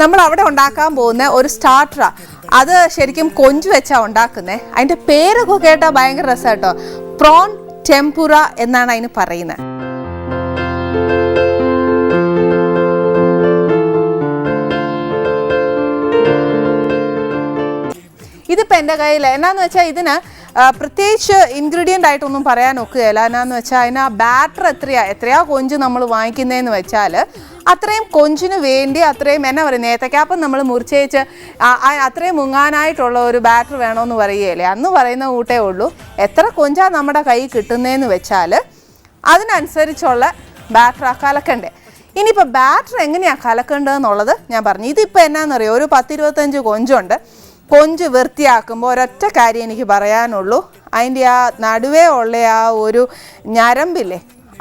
നമ്മൾ അവിടെ ഉണ്ടാക്കാൻ പോകുന്ന ഒരു സ്റ്റാർട്ടറാ അത് ശരിക്കും കൊഞ്ച് വെച്ചാ ഉണ്ടാക്കുന്നത് അതിന്റെ പേരൊക്കെ കേട്ടാൽ ഭയങ്കര രസം കേട്ടോ. പ്രോൺ ടെമ്പുറ എന്നാണ് അതിന് പറയുന്നത് ഇതിപ്പോൾ എന്റെ കയ്യിൽ എന്നാന്ന് വെച്ചാൽ ഇതിന് പ്രത്യേകിച്ച് ഇൻഗ്രീഡിയന്റ് ആയിട്ടൊന്നും പറയാൻ ഒക്കുകയില്ല എന്നാന്ന് വെച്ചാൽ അതിന് ആ ബാറ്റർ എത്രയാ? എത്രയാ കൊഞ്ച് നമ്മൾ വാങ്ങിക്കുന്നതെന്ന് വെച്ചാൽ അത്രയും കൊഞ്ചിന് വേണ്ടി അത്രയും എന്നാ പറയുന്നത് ഏത്തക്കാപ്പം നമ്മൾ മുറിച്ചേച്ച് അത്രയും മുങ്ങാനായിട്ടുള്ള ഒരു ബാറ്റർ വേണമെന്ന് പറയുകയില്ലേ? അന്ന് പറയുന്ന കൂട്ടേ ഉള്ളൂ എത്ര കൊഞ്ചാണ് നമ്മുടെ കൈ കിട്ടുന്നതെന്ന് വെച്ചാൽ അതിനനുസരിച്ചുള്ള ബാറ്റർ ആ കലക്കണ്ടേ. ഇനിയിപ്പോൾ ബാറ്റർ എങ്ങനെയാണ് കലക്കേണ്ടതെന്നുള്ളത് ഞാൻ പറഞ്ഞു. ഇതിപ്പോൾ എന്നാണെന്നറിയോ ഒരു പത്തിരുപത്തഞ്ച് കൊഞ്ചുണ്ട്. കൊഞ്ച് വൃത്തിയാക്കുമ്പോൾ ഒരൊറ്റ കാര്യം എനിക്ക് പറയാനുള്ളൂ. അതിന്റെ ആ നടുവേ ഉള്ള ആ ഒരു ഞരമ്പില്ലേ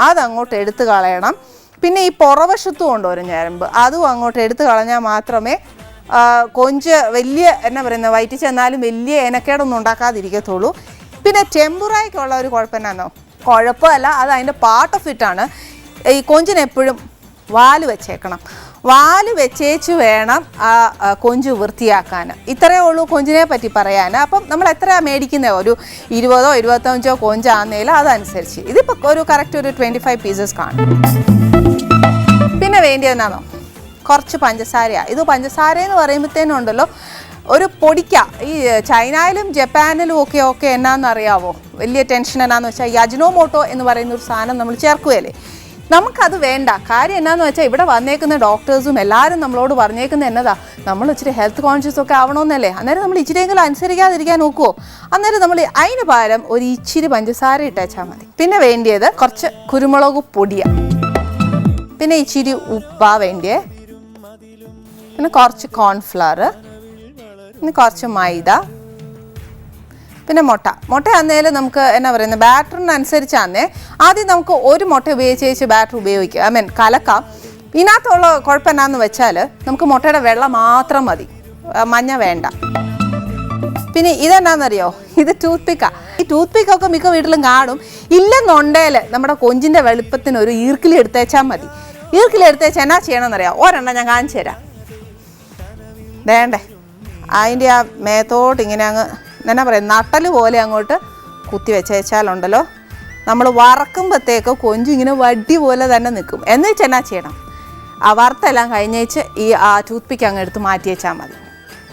അതങ്ങോട്ട് എടുത്തു കളയണം. പിന്നെ ഈ പുറവശത്തും ഉണ്ട് ഒരു ഞരമ്പ്. അതും അങ്ങോട്ട് എടുത്തു കളഞ്ഞാൽ മാത്രമേ കൊഞ്ച് വലിയ എന്നാ പറയുന്നത് വയറ്റി ചെന്നാലും വലിയ ഏനക്കേടൊന്നും ഉണ്ടാക്കാതിരിക്കത്തുള്ളൂ. പിന്നെ ടെമ്പുറായിക്കുള്ള ഒരു കുഴപ്പം എന്നാന്നോ കുഴപ്പമല്ല അത് അതിന്റെ പാർട്ട് ഓഫ് ഇറ്റാണ് ഈ കൊഞ്ചിനെപ്പോഴും വാൽ വെച്ചേക്കണം. വാൽ വെച്ചേച്ച് വേണം ആ കൊഞ്ച് വൃത്തിയാക്കാൻ. ഇത്രയേ ഉള്ളൂ കൊഞ്ചിനെ പറ്റി പറയാൻ. അപ്പം നമ്മൾ എത്ര മേടിക്കുന്നത് ഒരു ഇരുപതോ ഇരുപത്തഞ്ചോ കൊഞ്ചാന്നേലും അതനുസരിച്ച്. ഇതിപ്പോൾ ഒരു കറക്റ്റ് ഒരു ട്വന്റി ഫൈവ് പീസസ് കാണും. പിന്നെ വേണ്ടി എന്നാണോ കുറച്ച് പഞ്ചസാരയാണ് ഇത് പഞ്ചസാര എന്ന് പറയുമ്പോഴത്തേനും ഉണ്ടല്ലോ ഒരു പൊടിക്ക. ഈ ചൈനയിലും ജപ്പാനിലും ഒക്കെ ഓക്കെ എന്നാണെന്ന് അറിയാവോ വലിയ ടെൻഷൻ എന്നാന്ന് വെച്ചാൽ യജ്നോമോട്ടോ എന്ന് പറയുന്ന ഒരു സാധനം നമ്മൾ ചേർക്കുകയല്ലേ? നമുക്കത് വേണ്ട. കാര്യം എന്നാന്ന് വെച്ചാൽ ഇവിടെ വന്നേക്കുന്ന ഡോക്ടേഴ്സും എല്ലാവരും നമ്മളോട് പറഞ്ഞേക്കുന്ന എന്നതാ? നമ്മൾ ഇച്ചിരി ഹെൽത്ത് കോൺഷ്യസ് ഒക്കെ ആവണമെന്നല്ലേ അന്നേരം നമ്മൾ ഇച്ചിരിയെങ്കിലും അനുസരിക്കാതിരിക്കാൻ നോക്കുമോ അന്നേരം നമ്മൾ അതിന് പകരം ഒരു ഇച്ചിരി പഞ്ചസാര ഇട്ടേച്ചാൽ മതി. പിന്നെ വേണ്ടിയത് കുറച്ച് കുരുമുളക് പൊടിയാണ് പിന്നെ ഇച്ചിരി ഉപ്പാ വേണ്ടിയേ. പിന്നെ കുറച്ച് കോൺഫ്ലവർ പിന്നെ കുറച്ച് മൈദ. പിന്നെ മുട്ട. മുട്ട ആന്നേലും നമുക്ക് എന്നാ പറയുന്നത് ബാറ്ററിനനുസരിച്ചാന്നേ ആദ്യം നമുക്ക് ഒരു മുട്ട ഉപയോഗിച്ച് ബാറ്ററി ഉപയോഗിക്കുക. ഐ മീൻ കലക്കാം. ഇതിനകത്തുള്ള കുഴപ്പം എന്നാന്ന് വെച്ചാൽ നമുക്ക് മുട്ടയുടെ വെള്ളം മാത്രം മതി. മഞ്ഞ വേണ്ട. പിന്നെ ഇതെന്നാന്നറിയോ? ഇത് ടൂത്ത് പിക്കാണ് ഈ ടൂത്ത് പിക്കൊക്കെ മിക്ക വീട്ടിലും കാണും. ഇല്ലെന്നുണ്ടേൽ നമ്മുടെ കൊഞ്ചിന്റെ വെളുപ്പത്തിന് ഒരു ഈർക്കിലി എടുത്തേച്ചാൽ മതി. ഈർക്കിലി എടുത്തേച്ചാൽ എന്നാ ചെയ്യണമെന്നറിയാം ഒരെണ്ണം ഞാൻ കാണിച്ചു തരാം വേണ്ടേ? അതിന്റെ ആ മേത്തോട്ട് ഇങ്ങനെ അങ്ങ് എന്നാ പറയാം നട്ടൽ പോലെ അങ്ങോട്ട് കുത്തി വെച്ചേച്ചാലുണ്ടല്ലോ. നമ്മൾ വറക്കുമ്പോഴത്തേക്ക് കൊഞ്ചു ഇങ്ങനെ വടി പോലെ തന്നെ നിൽക്കും. എന്ന് വെച്ചാൽ എന്നാ ചെയ്യണം? ആ വറുത്തെല്ലാം കഴിഞ്ഞേച്ച് ഈ ആ ടൂത്ത് പിക്ക് അങ്ങ് എടുത്ത് മാറ്റി വെച്ചാൽ മതി.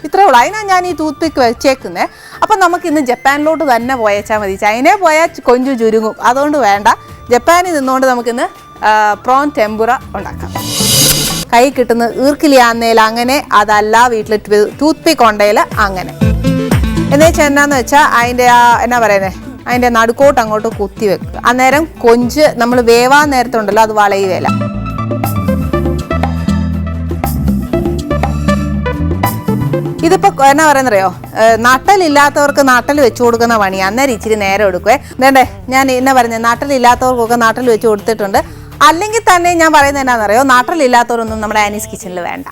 ഇത്രേ ഉള്ളൂ. അതിനാണ് ഞാൻ ഈ ടൂത്ത് പിക്ക് വെച്ചേക്കുന്നത് അപ്പം നമുക്ക് ഇന്ന് ജപ്പാനിലോട്ട് തന്നെ പോയേച്ചാൽ മതി. ചൈനയിൽ പോയാൽ കൊഞ്ചു ചുരുങ്ങും. അതുകൊണ്ട് വേണ്ട. ജപ്പാനിൽ നിന്നുകൊണ്ട് നമുക്കിന്ന് പ്രോൺ ടെമ്പുറ ഉണ്ടാക്കാം. കൈ കിട്ടുന്ന ഈർക്കിലിയാന്നേൽ അങ്ങനെ അതല്ല വീട്ടിൽ ടൂത്ത് പിക്ക് ഉണ്ടെങ്കിൽ അങ്ങനെ. എന്ന് വെച്ചാൽ എന്നാന്ന് വെച്ചാൽ അതിന്റെ ആ എന്നാ പറയുന്നത് അതിന്റെ നടുക്കോട്ട് അങ്ങോട്ട് കുത്തി വെക്കുക. അന്നേരം കൊഞ്ച് നമ്മൾ വേവാൻ നേരത്തുണ്ടല്ലോ അത് വളയുകയില്ല. ഇതിപ്പോ എന്നാ പറയുന്നറിയോ? നട്ടലില്ലാത്തവർക്ക് നട്ടൽ വെച്ചു കൊടുക്കുന്ന പണി അന്നേരം ഇച്ചിരി നേരം എടുക്കുവേ. വേണ്ടേ? ഞാൻ എന്നാ പറയുന്നത് നട്ടലില്ലാത്തവർക്കൊക്കെ നട്ടൽ വെച്ച് കൊടുത്തിട്ടുണ്ട്. അല്ലെങ്കിൽ തന്നെ ഞാൻ പറയുന്നത് എന്നാന്നറിയോ? നട്ടലില്ലാത്തവരൊന്നും നമ്മുടെ ആനീസ് കിച്ചണിൽ വേണ്ട.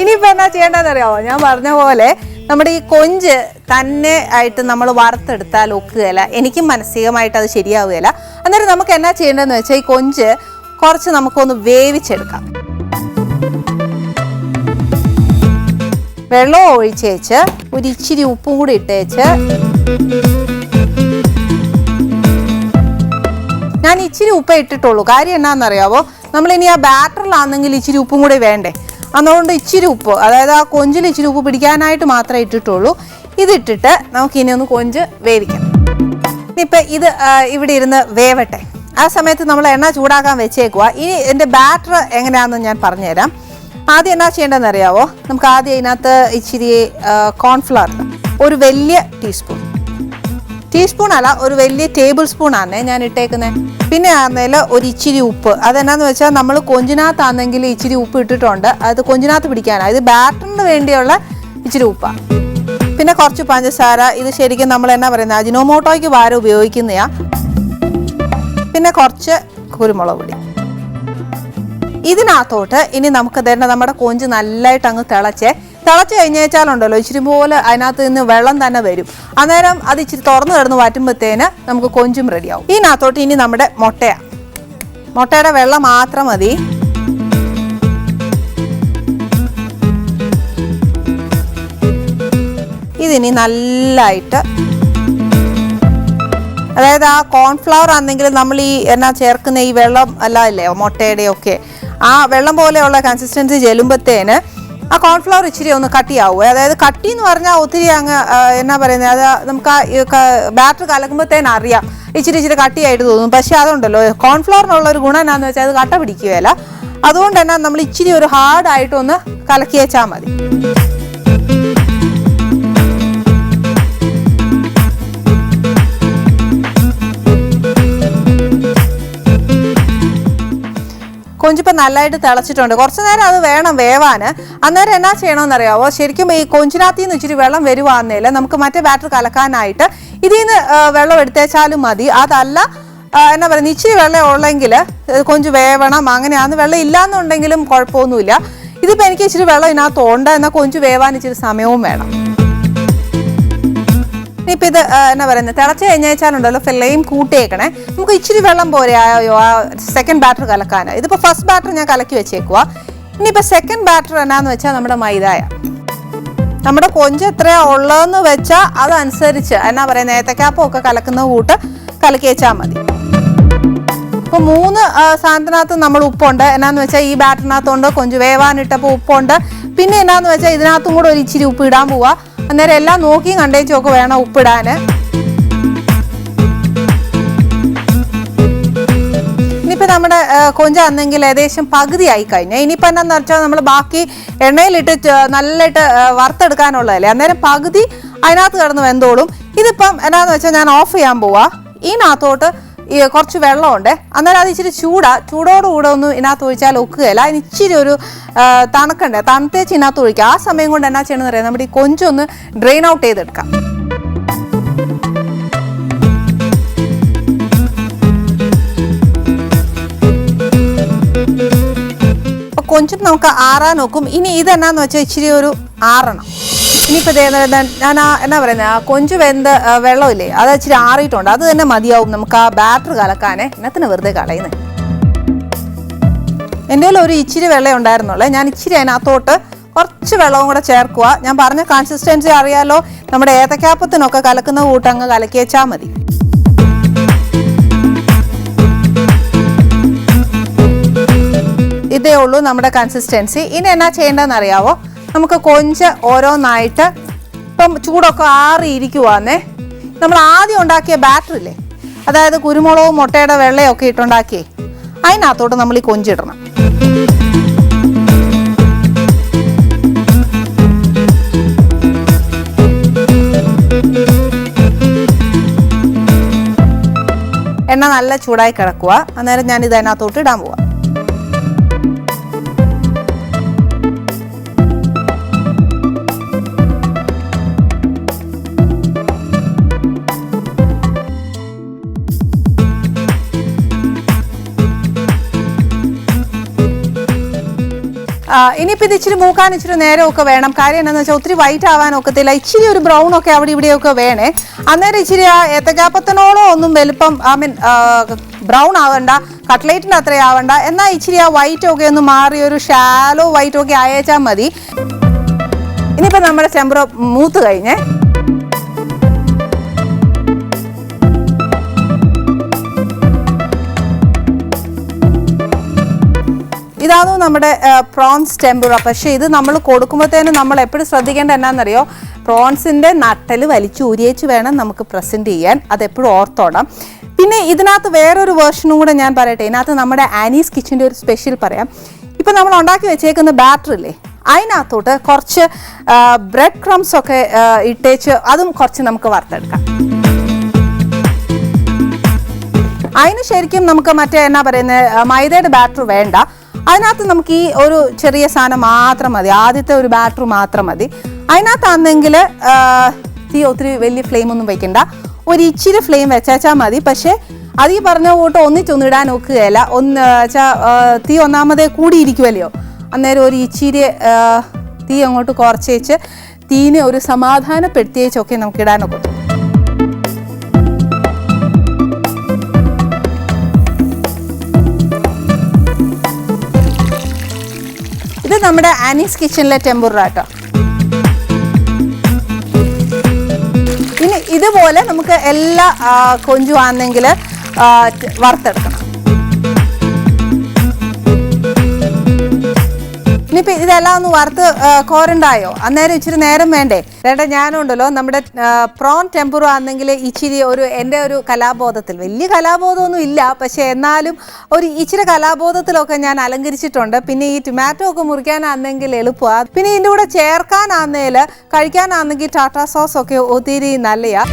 ഇനിയിപ്പോൾ എന്നാ ചെയ്യേണ്ടതെന്നറിയാമോ ഞാൻ പറഞ്ഞ പോലെ നമ്മുടെ ഈ കൊഞ്ച് തന്നെ ആയിട്ട് നമ്മൾ വറുത്തെടുത്താൽ ഒക്കുകയില്ല എനിക്കും മാനസികമായിട്ട് അത് ശരിയാവുകയില്ല. അന്നേരം നമുക്ക് എന്നാ ചെയ്യേണ്ടതെന്ന് വെച്ചാൽ ഈ കൊഞ്ച് കുറച്ച് നമുക്കൊന്ന് വേവിച്ചെടുക്കാം. വെള്ളം ഒഴിച്ചേച്ച് ഒരു ഇച്ചിരി ഉപ്പും കൂടി ഇട്ടേച്ച് ഞാൻ ഇച്ചിരി ഉപ്പ് ഇട്ടിട്ടുള്ളൂ. കാര്യം എന്നാണെന്നറിയാവോ നമ്മളിനി ആ ബാറ്ററിലാണെങ്കിൽ ഇച്ചിരി ഉപ്പും കൂടി വേണ്ടേ? അതുകൊണ്ട് ഇച്ചിരി ഉപ്പ് അതായത് ആ കൊഞ്ചിൽ ഇച്ചിരി ഉപ്പ് പിടിക്കാനായിട്ട് മാത്രമേ ഇട്ടിട്ടുള്ളൂ. ഇതിട്ടിട്ട് നമുക്ക് ഇനി ഒന്ന് കൊഞ്ച് വേവിക്കാം. ഇനിയിപ്പോൾ ഇത് ഇവിടെ ഇരുന്ന് വേവട്ടെ. ആ സമയത്ത് നമ്മൾ എണ്ണ ചൂടാക്കാൻ വെച്ചേക്കുക ഇനി എന്റെ ബാറ്റർ എങ്ങനെയാണെന്ന് ഞാൻ പറഞ്ഞുതരാം. ആദ്യം എന്നാ ചെയ്യേണ്ടതെന്ന് അറിയാവോ നമുക്ക് ആദ്യം ഇതിനകത്ത് ഇച്ചിരി കോൺഫ്ലവർ ഒരു വലിയ ടീസ്പൂൺ ടീസ്പൂൺ അല്ല ഒരു വലിയ ടേബിൾ സ്പൂൺ ആണേ ഞാൻ ഇട്ടേക്കുന്നത് പിന്നെ ആണെങ്കിൽ ഒരു ഇച്ചിരി ഉപ്പ്. അതെന്നാന്ന് വെച്ചാൽ നമ്മൾ കൊഞ്ചിനകത്താണെങ്കിൽ ഇച്ചിരി ഉപ്പ് ഇട്ടിട്ടുണ്ട്. അത് കൊഞ്ചിനകത്ത് പിടിക്കാനാണ് ഇത് ബാറ്ററിന് വേണ്ടിയുള്ള ഇച്ചിരി ഉപ്പാണ് പിന്നെ കുറച്ച് പഞ്ചസാര. ഇത് ശരിക്കും നമ്മൾ എന്നാ പറയുന്നത് അജിനോമോട്ടോയ്ക്ക് വാരം ഉപയോഗിക്കുന്നതാ പിന്നെ കുറച്ച് കുരുമുളക് പൊടി. ഇതിനകത്തോട്ട് ഇനി നമുക്ക് തന്നെ നമ്മുടെ കൊഞ്ച് നല്ലതായിട്ട് അങ്ങ് തിളച്ചേ. തിളച്ച് കഴിഞ്ഞേച്ചാലുണ്ടല്ലോ ഇച്ചിരി പോലെ അതിനകത്ത് നിന്ന് വെള്ളം തന്നെ വരും. അന്നേരം അത് ഇച്ചിരി തുറന്നു കിടന്ന് വറ്റുമ്പോഴത്തേന് നമുക്ക് കൊഞ്ചും റെഡിയാവും. ഇതിനകത്തോട്ട് ഇനി നമ്മുടെ മുട്ടയാണ് മുട്ടയുടെ വെള്ളം മാത്രം മതി. ഇതിനി നല്ലായിട്ട് അതായത് ആ കോൺഫ്ലവർ ആണെങ്കിൽ നമ്മൾ ഈ എന്നാ ചേർക്കുന്ന ഈ വെള്ളം അല്ല ഇല്ലേ മുട്ടയുടെ ഒക്കെ ആ വെള്ളം പോലെയുള്ള കൺസിസ്റ്റൻസി ചെല്ലുമ്പോഴത്തേന് ആ കോൺഫ്ലവർ ഇച്ചിരി ഒന്ന് കട്ടിയാവും അതായത് കട്ടി എന്ന് പറഞ്ഞാൽ ഒത്തിരി അങ്ങ് എന്നാ പറയുന്നത് അത് നമുക്ക് ആ ബാറ്റർ കലക്കുമ്പോഴത്തേന് അറിയാം. ഇച്ചിരി ഇച്ചിരി കട്ടിയായിട്ട് തോന്നും. പക്ഷേ അതുണ്ടല്ലോ കോൺഫ്ലവറിനുള്ള ഒരു ഗുണം എന്നാന്ന് വെച്ചാൽ അത് കട്ട പിടിക്കുകയല്ല. അതുകൊണ്ട് തന്നെ നമ്മൾ ഇച്ചിരി ഒരു ഹാർഡായിട്ടൊന്ന് കലക്കി വെച്ചാൽ മതി. കൊഞ്ചിപ്പം നല്ലതായിട്ട് തിളച്ചിട്ടുണ്ട്. കുറച്ച് നേരം അത് വേണം വേവാൻ അന്നേരം എന്നാ ചെയ്യണമെന്നറിയാവോ? ശരിക്കും ഈ കൊഞ്ചിനകത്ത് നിന്ന് ഇച്ചിരി വെള്ളം വരുവാന്നേൽ നമുക്ക് മറ്റേ ബാറ്റർ കലക്കാനായിട്ട് ഇതിൽ നിന്ന് വെള്ളം എടുത്തേച്ചാലും മതി. അതല്ല എന്നാ പറയുന്നത് ഇച്ചിരി വെള്ളം ഉള്ളെങ്കിൽ കൊഞ്ച് വേവണം അങ്ങനെയാന്ന് വെള്ളം ഇല്ലാന്നുണ്ടെങ്കിലും കുഴപ്പമൊന്നുമില്ല. ഇതിപ്പോൾ എനിക്ക് ഇച്ചിരി വെള്ളം ഇതിനകത്ത് ഉണ്ട് എന്നാൽ കൊഞ്ച് വേവാൻ ഇച്ചിരി സമയവും വേണം. ഇനിയിപ്പോൾ ഇത് എന്നാ പറയുന്നത്? തിളച്ച് കഴിഞ്ഞാലുണ്ടല്ലോ ഫ്ലെയിം കൂട്ടിയേക്കണേ. നമുക്ക് ഇച്ചിരി വെള്ളം പോരെ ആയോ ആ സെക്കൻഡ് ബാറ്റർ കലക്കാൻ ഇതിപ്പോൾ ഫസ്റ്റ് ബാറ്റർ ഞാൻ കലക്കി വെച്ചേക്കുക ഇനിയിപ്പോൾ സെക്കൻഡ് ബാറ്റർ എന്നാന്ന് വെച്ചാൽ നമ്മുടെ മൈദായ. നമ്മുടെ കൊഞ്ച് എത്രയാ ഉള്ളതെന്ന് വെച്ചാൽ അതനുസരിച്ച് എന്നാ പറയുന്നത് ഏത്തക്കാപ്പം ഒക്കെ കലക്കുന്ന കൂട്ട് കലക്കി വെച്ചാൽ മതി. ഇപ്പോൾ മൂന്ന് സാധനത്തിനകത്ത് നമ്മൾ ഉപ്പുണ്ട്. എന്നാന്ന് വെച്ചാൽ ഈ ബാറ്ററിനകത്തുണ്ട് കൊഞ്ച് വേവാനിട്ടപ്പോൾ ഉപ്പുണ്ട്. പിന്നെ എന്നാന്ന് വെച്ചാൽ ഇതിനകത്തും കൂടെ ഒരു ഇച്ചിരി ഉപ്പ് ഇടാൻ പോവാ. അന്നേരം എല്ലാം നോക്കിയും ഒക്കെ വേണം ഉപ്പിടാൻ. ഇനിയിപ്പോൾ നമ്മുടെ കൊഞ്ച കൊഞ്ചാണെങ്കിൽ ഏകദേശം പകുതിയായി കഴിഞ്ഞാൽ ഇനിയിപ്പോൾ എന്നാന്ന് വെച്ചാൽ നമ്മൾ ബാക്കി എണ്ണയിലിട്ട് നല്ലതായിട്ട് വറുത്തെടുക്കാനുള്ളതല്ലേ? അന്നേരം പകുതി അതിനകത്ത് കിടന്ന് വെന്തോളും. ഇതിപ്പം എന്നാന്ന് വെച്ചാൽ ഞാൻ ഓഫ് ചെയ്യാൻ പോവാ. ഇതിനകത്തോട്ട് ഈ കുറച്ച് വെള്ളമുണ്ട്. അന്നേരം അത് ഇച്ചിരി ചൂടാ. ചൂടോടുകൂടെ ഒന്ന് ഇതിനകത്ത് ഒഴിച്ചാൽ ഒക്കുകയില്ല. അതിന് ഇച്ചിരി ഒരു തണുക്കണ്ടേ. തണുത്തേച്ച് ഇതിനകത്ത് ഒഴിക്കുക ആ സമയം കൊണ്ട് എന്നാ ചെയ്യണമെന്ന് അറിയാം? നമ്മുടെ ഈ കൊഞ്ചൊന്ന് ഡ്രെയിൻ ഔട്ട് ചെയ്തെടുക്കാം. കൊഞ്ചും നമുക്ക് ആറാൻ നോക്കും. ഇനി ഇതെന്നാന്ന് വെച്ചാൽ ഇച്ചിരി ഒരു ആറണം. ഇനിയിപ്പോൾ ഞാൻ എന്നാ പറയുന്നത് ആ കൊഞ്ച് വെന്ത് വെള്ളമില്ലേ? അത് ഇച്ചിരി ആറിയിട്ടുണ്ട്. അത് തന്നെ മതിയാവും നമുക്ക് ആ ബാറ്റർ കലക്കാനേ. എന്നത്തിന് വെറുതെ കളയുന്നത് എന്റെ കയ്യിൽ ഒരു ഇച്ചിരി വെള്ളം ഉണ്ടായിരുന്നുള്ളേ. ഞാൻ ഇച്ചിരി അതിനകത്തോട്ട് കുറച്ച് വെള്ളവും കൂടെ ചേർക്കുക ഞാൻ പറഞ്ഞ കൺസിസ്റ്റൻസി അറിയാലോ. നമ്മുടെ ഏത്തക്കാപ്പത്തിനൊക്കെ കലക്കുന്ന കൂട്ടങ്ങ് കലക്കി വെച്ചാൽ മതി. ഇതേ ഉള്ളൂ നമ്മുടെ കൺസിസ്റ്റൻസി ഇനി എന്നാ ചെയ്യേണ്ടതെന്ന് അറിയാവോ? നമുക്ക് കൊഞ്ച് ഓരോന്നായിട്ട് ഇപ്പം ചൂടൊക്കെ ആറിയിരിക്കുവാന്നേ. നമ്മൾ ആദ്യം ഉണ്ടാക്കിയ ബാറ്ററില്ലേ അതായത് കുരുമുളകും മുട്ടയുടെ വെള്ളയൊക്കെ ഇട്ടുണ്ടാക്കിയേ. അതിനകത്തോട്ട് നമ്മൾ ഈ കൊഞ്ചിടണം എണ്ണ നല്ല ചൂടായി കിടക്കുക അന്നേരം ഞാൻ ഇത് അതിനകത്തോട്ട് ഇടാൻ പോവാം. ഇനിയിപ്പോൾ ഇത് ഇച്ചിരി മൂക്കാൻ ഇച്ചിരി നേരമൊക്കെ വേണം. കാര്യം എന്താണെന്ന് വെച്ചാൽ ഒത്തിരി വൈറ്റ് ആവാൻ ഒക്കത്തില്ല ഇച്ചിരി ഒരു ബ്രൗൺ ഒക്കെ അവിടെ ഇവിടെയൊക്കെ വേണേ. അന്നേരം ഇച്ചിരി ആ ഏത്തക്കാപ്പത്തിനോളം ഒന്നും വലുപ്പം ഐ മീൻ ബ്രൗൺ ആവണ്ട കട്ട്ലേറ്റിന്റെ അത്ര ആവണ്ട. എന്നാൽ ഇച്ചിരി ആ വൈറ്റ് ഒക്കെ ഒന്ന് മാറി ഒരു ഷാലോ വൈറ്റ് ഒക്കെ അയച്ചാൽ മതി. ഇനിയിപ്പോൾ നമ്മുടെ ചെമ്പറ മൂത്ത് കഴിഞ്ഞേ. ഇതാണ് നമ്മുടെ പ്രോൺസ് ടെമ്പുറ. പക്ഷേ ഇത് നമ്മൾ കൊടുക്കുമ്പോഴത്തേന് നമ്മൾ എപ്പോഴും ശ്രദ്ധിക്കേണ്ട എന്നാണെന്നറിയോ പ്രോൺസിന്റെ നട്ടൽ വലിച്ചു ഊരിയേച്ച് വേണം നമുക്ക് പ്രസന്റ് ചെയ്യാൻ. അതെപ്പോഴും ഓർത്തോണം. പിന്നെ ഇതിനകത്ത് വേറൊരു വേർഷനും കൂടെ ഞാൻ പറയട്ടെ. ഇതിനകത്ത് നമ്മുടെ ആനീസ് കിച്ചന്റെ ഒരു സ്പെഷ്യൽ പറയാം. ഇപ്പം നമ്മൾ ഉണ്ടാക്കി വെച്ചേക്കുന്ന ബാറ്റർ ഇല്ലേ അതിനകത്തോട്ട് കുറച്ച് ബ്രെഡ് ക്രംസ് ഒക്കെ ഇട്ടേച്ച് അതും കുറച്ച് നമുക്ക് വറുത്തെടുക്കാം. അതിന് ശരിക്കും നമുക്ക് മറ്റേ എന്നാ പറയുന്നത് മൈദയുടെ ബാറ്റർ വേണ്ട. അതിനകത്ത് നമുക്ക് ഈ ഒരു ചെറിയ സാധനം മാത്രം മതി. ആദ്യത്തെ ഒരു ബാറ്ററി മാത്രം മതി. അതിനകത്താണെങ്കിൽ തീ ഒത്തിരി വലിയ ഫ്ലെയിം ഒന്നും വയ്ക്കണ്ട ഒരു ഇച്ചിരി ഫ്ലെയിം വെച്ചാൽ മതി. പക്ഷേ അത് ഈ പറഞ്ഞ കൂട്ട് ഒന്നിച്ചൊന്നും ഇടാൻ ഒക്കുകയില്ല. ഒന്ന് വെച്ചാൽ തീ ഒന്നാമതേ കൂടിയിരിക്കുമല്ലോ അന്നേരം ഒരു ഇച്ചിരി തീ അങ്ങോട്ട് കുറച്ചേച്ച് തീനെ ഒരു സമാധാനപ്പെടുത്തിയേച്ചൊക്കെ നമുക്ക് ഇടാനൊക്കെ ഇത് നമ്മുടെ ആനീസ് കിച്ചണിലെ ടെമ്പുറാട്ടോ ഇനി ഇതുപോലെ നമുക്ക് എല്ലാ കൊഞ്ചുവാണെങ്കിൽ വറുത്തെടുക്കണം. ഇനിയിപ്പോ ഇതെല്ലാം ഒന്ന് വറുത്ത് കോരണ്ടായോ? അന്നേരം ഇച്ചിരി നേരം വേണ്ടേ? വേണ്ട ഞാനുണ്ടല്ലോ നമ്മുടെ പ്രോൺ ടെമ്പറോ ആണെങ്കിൽ ഇച്ചിരി ഒരു എന്റെ ഒരു കലാബോധത്തിൽ. വലിയ കലാബോധമൊന്നും ഇല്ല പക്ഷേ എന്നാലും ഒരു ഇച്ചിരി കലാബോധത്തിലൊക്കെ ഞാൻ അലങ്കരിച്ചിട്ടുണ്ട്. പിന്നെ ഈ ടൊമാറ്റോ ഒക്കെ മുറിക്കാനാണെങ്കിൽ എളുപ്പമാണ് പിന്നെ ഇതിന്റെ കൂടെ ചേർക്കാനാന്നേൽ കഴിക്കാനാണെങ്കിൽ ടാറ്റാ സോസ് ഒക്കെ ഒത്തിരി നല്ലയാ.